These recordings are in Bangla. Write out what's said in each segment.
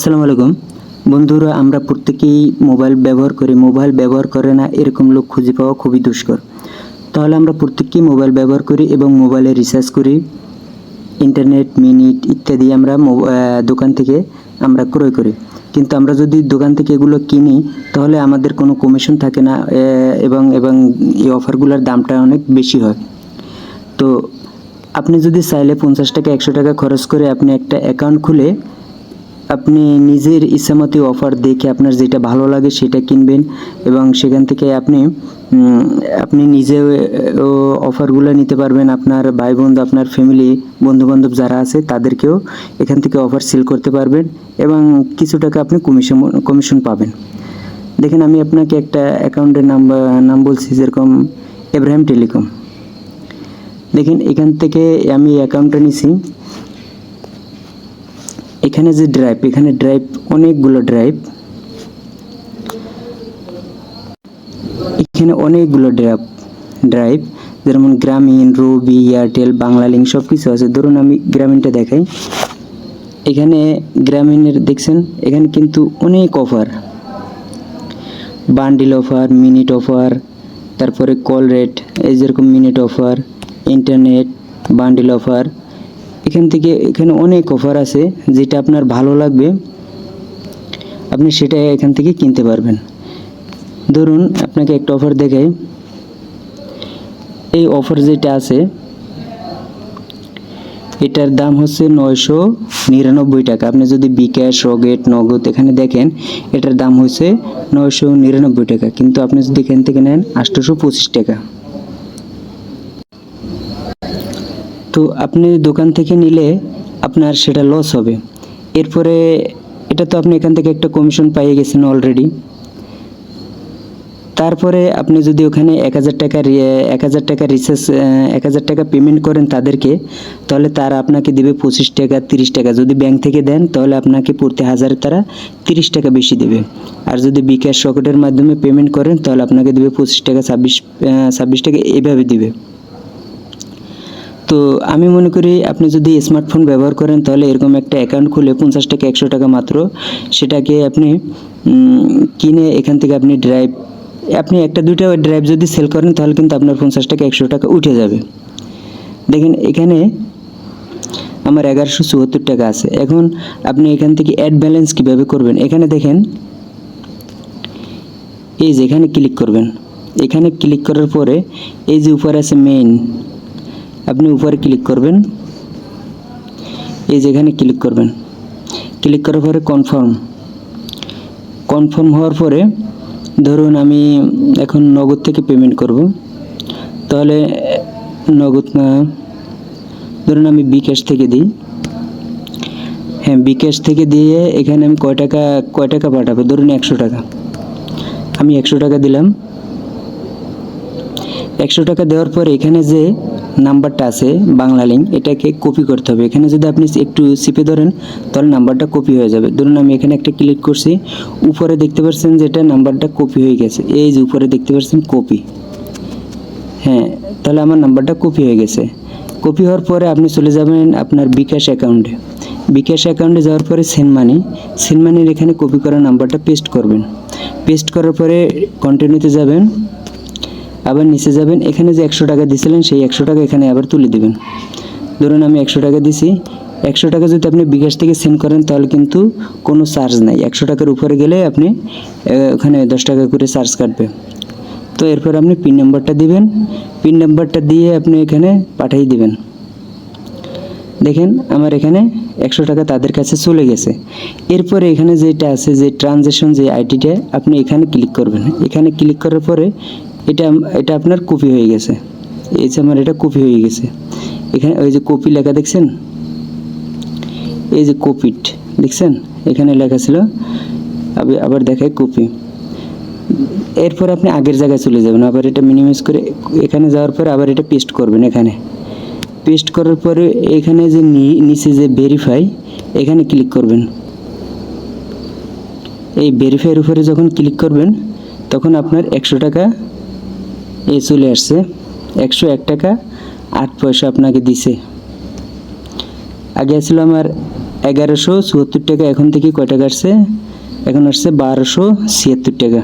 আসসালামু আলাইকুম। বন্ধুরা, আমরা প্রত্যেকেই মোবাইল ব্যবহার করি। মোবাইল ব্যবহার করে না এরকম লোক খুঁজে পাওয়া খুবই দুষ্কর। তাহলে আমরা প্রত্যেকেই মোবাইল ব্যবহার করি এবং মোবাইলে রিচার্জ করি। ইন্টারনেট মিনিট ইত্যাদি আমরা দোকান থেকে আমরা ক্রয় করি। কিন্তু আমরা যদি দোকান থেকে এগুলো কিনি, তাহলে আমাদের কোনো কমিশন থাকে না এবং এবং এই অফারগুলোর দামটা অনেক বেশি হয়। তো আপনি যদি চাইলে পঞ্চাশ টাকা, একশো টাকা খরচ করে আপনি একটা অ্যাকাউন্ট খুলে আপনি নিজের ইচ্ছামতো অফার দেখে আপনার যেটা ভালো লাগে সেটা কিনবেন এবং সেখান থেকে আপনি আপনি নিজে অফারগুলো নিতে পারবেন। আপনার ভাই বন্ধু আপনার ফ্যামিলি বন্ধু বান্ধব যারা আছে তাদেরকেও এখান থেকে অফার সেল করতে পারবেন এবং কিছু টাকা আপনি কমিশন কমিশন পাবেন। দেখেন, আমি আপনাকে একটা অ্যাকাউন্টের নাম নাম বলছি যেরকম এব্রাহিম টেলিকম দেখেন, এখান থেকে আমি অ্যাকাউন্টটা নিছি। এখানে যে ড্রাইভ এখানে ড্রাইভ অনেকগুলো ড্রাইভ এখানে অনেকগুলো ড্রাইভ ড্রাইভ যেমন গ্রামীণ রবি এয়ারটেল বাংলা লিঙ্ক সব কিছু আছে। ধরুন আমি গ্রামীণটা দেখাই। এখানে গ্রামীণের দেখছেন, এখানে কিন্তু অনেক offer bundle offer minute offer তারপরে কল রেট এই যেরকম minute offer internet bundle offer এখান থেকে এখানে অনেক অফার আছে, যেটা আপনার ভালো লাগবে, আপনি সেটা এখান থেকে কিনতে পারবেন। ধরুন, আপনাকে একটা অফার দেখাই। এই অফার যেটা আছে, এটার দাম হচ্ছে নয়শো নিরানব্বই টাকা। আপনি যদি বিকাশ, রকেট, নগদ এখানে দেখেন, এটার দাম হচ্ছে নয়শো নিরানব্বই টাকা। কিন্তু আপনি যদি এখান থেকে নেন, আটশোশো পঁচিশ টাকা। তো আপনি দোকান থেকে নিলে আপনার সেটা লস হবে। এরপরে এটা তো আপনি এখান থেকে একটা কমিশন পাইয়ে গেছেন অলরেডি তারপরে আপনি যদি ওখানে এক হাজার টাকা এক হাজার টাকা রিচার্জ এক হাজার টাকা পেমেন্ট করেন তাদেরকে, তাহলে তারা আপনাকে দেবে পঁচিশ টাকা, তিরিশ টাকা। যদি ব্যাংক থেকে দেন, তাহলে আপনাকে প্রতি হাজারে তারা তিরিশ টাকা বেশি দেবে। আর যদি বিকাশ রকেটের মাধ্যমে পেমেন্ট করেন, তাহলে আপনাকে দেবে পঁচিশ টাকা, ছাব্বিশ ছাব্বিশ টাকা এভাবে দিবে। তো আমি মনে করি আপনি যদি স্মার্টফোন ব্যবহার করেন, তাহলে এরকম একটা অ্যাকাউন্ট খুলে পঞ্চাশ টাকা, একশো টাকা মাত্র সেটাকে আপনি কিনে এখান থেকে আপনি ড্রাইভ আপনি একটা দুইটা ড্রাইভ যদি সেল করেন, তাহলে কিন্তু আপনার পঞ্চাশ টাকা, একশো টাকা উঠে যাবে। দেখেন এখানে আমার এগারোশো চুয়াত্তর টাকা আছে। এখন আপনি এখান থেকে অ্যাড ব্যালেন্স কীভাবে করবেন? এখানে দেখেন, এই যে এখানে ক্লিক করবেন। এখানে ক্লিক করার পরে এই যে উপরে আছে মেইন আপনি উপরে ক্লিক করবেন। এই যেখানে ক্লিক করবেন। ক্লিক করার পরে কনফার্ম কনফার্ম হওয়ার পরে ধরুন আমি এখন নগদ থেকে পেমেন্ট করব। তাহলে নগদ না, ধরুন আমি বিকাশ থেকে দিই। হ্যাঁ বিকাশ থেকে দিয়ে এখানে আমি কয় টাকা কয় টাকা পাঠাবো? ধরুন একশো টাকা। আমি একশো টাকা দিলাম। একশো টাকা দেওয়ার পর এখানে যে নাম্বারটা আছে, বাংলা লিঙ্ক এটাকে কপি করতে হবে। এখানে যদি আপনি একটু চিপে ধরেন, তাহলে নাম্বারটা কপি হয়ে যাবে। ধরুন আমি এখানে একটা ক্লিক করছি, উপরে দেখতে পাচ্ছেন যে এটা নাম্বারটা কপি হয়ে গেছে। এই যে উপরে দেখতে পাচ্ছেন কপি হ্যাঁ তাহলে আমার নাম্বারটা কপি হয়ে গেছে। কপি হওয়ার পরে আপনি চলে যাবেন আপনার বিকাশ অ্যাকাউন্টে বিকাশ অ্যাকাউন্টে যাওয়ার পরে সেন্ড মানি এখানে কপি করা নাম্বারটা পেস্ট করবেন। পেস্ট করার পরে কন্টিনিউতে যাবেন। আবার নিচে যাবেন, এখানে যে একশো টাকা দিয়েছিলেন সেই একশো টাকা এখানে আবার তুলে দেবেন। ধরুন আমি একশো টাকা দিছি, একশো টাকা যদি আপনি বিকাশ থেকে সেন্ড করেন, তাহলে কিন্তু কোনো চার্জ নাই। একশো টাকার উপরে গেলে আপনি ওখানে দশ টাকা করে চার্জ কাটবে। তো এরপর আপনি পিন নাম্বারটা দিবেন। পিন নাম্বারটা দিয়ে আপনি এখানে পাঠিয়ে দিবেন। দেখেন, আমার এখানে একশো টাকা তাদের কাছে চলে গেছে। এরপরে এখানে যেটা আছে, যে ট্রানজেকশন যে আইডিটা আপনি এখানে ক্লিক করবেন। এখানে ক্লিক করার পরে এটা এটা আপনার কপি হয়ে গেছে। এই যে আমার এটা কপি হয়ে গেছে। এখানে ওই যে কপি লেখা দেখছেন? এই যে কপিট, দেখছেন? এখানে লেখা ছিল আবার আবার দেখায় কপি। এরপর আপনি আগের জায়গায় চলে যাবেন, আবার এটা মিনিমাইজ করে এখানে যাওয়ার পরে আবার এটা পেস্ট করবেন এখানে। পেস্ট করার পরে এখানে যে নিচে যে ভেরিফাই এখানে ক্লিক করবেন। এই ভেরিফাইয়ের উপরে যখন ক্লিক করবেন, তখন আপনার একশো টাকা এ চলে আসছে। একশো এক টাকা, আট পয়সা আপনাকে দিছে। আগে ছিল আমার এগারোশো চুয়াত্তর টাকা, এখন থেকে কয় টাকা আসছে? এখন আসছে বারোশো ছিয়াত্তর টাকা।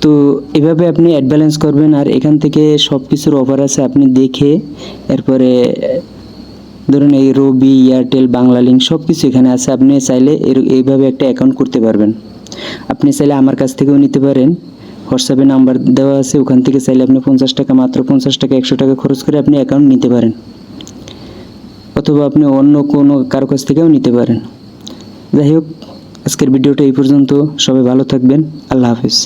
তো এভাবে আপনি অ্যাড ব্যালেন্স করবেন আর এখান থেকে সব কিছুর অফার আছে, আপনি দেখে এরপরে ধরুন এই রবি এয়ারটেল বাংলা লিঙ্ক সব কিছু এখানে আছে। আপনি চাইলে এর- এইভাবে একটা অ্যাকাউন্ট করতে পারবেন। আপনি চাইলে আমার কাছ থেকেও নিতে পারেন। হোয়াটসঅ্যাপে নাম্বার দেওয়া আছে, ওখান থেকে চাইলে আপনি পঞ্চাশ টাকা, মাত্র পঞ্চাশ টাকা, একশো টাকা খরচ করে আপনি অ্যাকাউন্ট নিতে পারেন। অথবা আপনি অন্য কোনো কারও কাছ থেকেও নিতে পারেন। যাই হোক, আজকের ভিডিওটা এই পর্যন্ত। সবাই ভালো থাকবেন। আল্লাহ হাফিজ।